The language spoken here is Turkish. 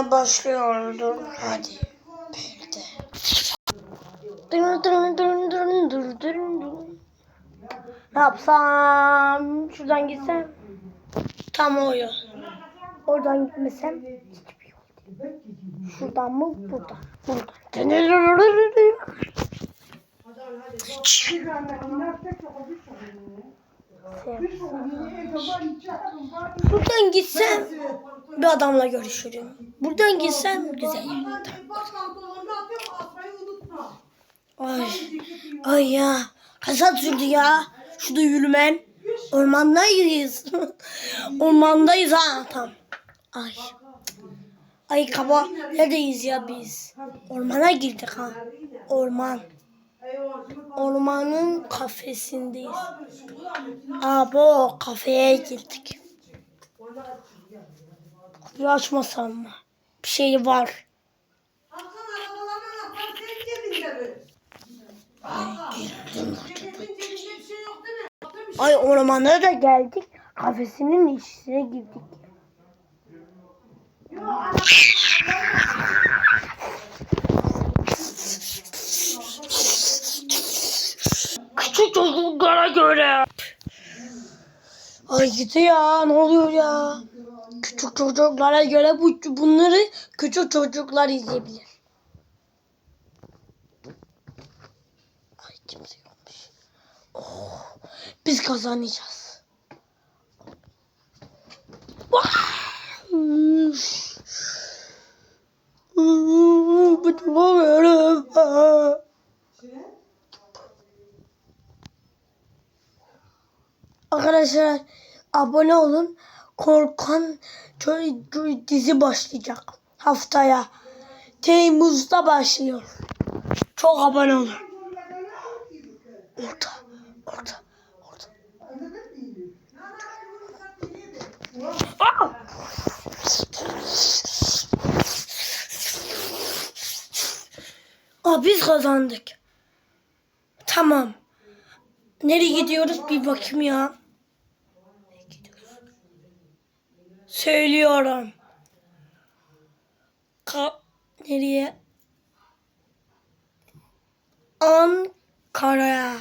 kazanmaya başlıyordur. Hadi. Perde. Dırın dırın dırın dırın dırın dırın. Ne yapsam? Şuradan gitsem. Tam o yol. Oradan gitmesem. Şuradan mı? Buradan. Buradan. Buradan gitsem bir adamla görüşürüm. Buradan gitsem güzel. Ay, ay ya. Kasat sürdü ya. Şurada yürümen. Ormandayız. Ormandayız ha. Tamam. Ay. Ay kaba. Neredeyiz ya biz? Ormana girdik ha. Orman. Ormanın kafesindeyiz. Abo kafeye girdik. Kapıyı açmasam mı? Bir şey var. Şey Ay ormana da geldik. Kafesinin içine girdik. Küçük çocuklara göre. Ay gitti ya ne oluyor ya? Küçük çocuklara göre bu bunları küçük çocuklar izleyebilir. Ay kimse yokmuş. Oh, biz kazanacağız. Arkadaşlar abone olun. Korkan dizi başlayacak haftaya. Temmuz'da başlıyor. Çok abone olun. Orada, orada, orada. Aa! Aa, biz kazandık. Tamam. Nereye gidiyoruz bir bakayım ya. Nereye gidiyoruz? Söylüyorum. Ka nereye? Ankara'ya.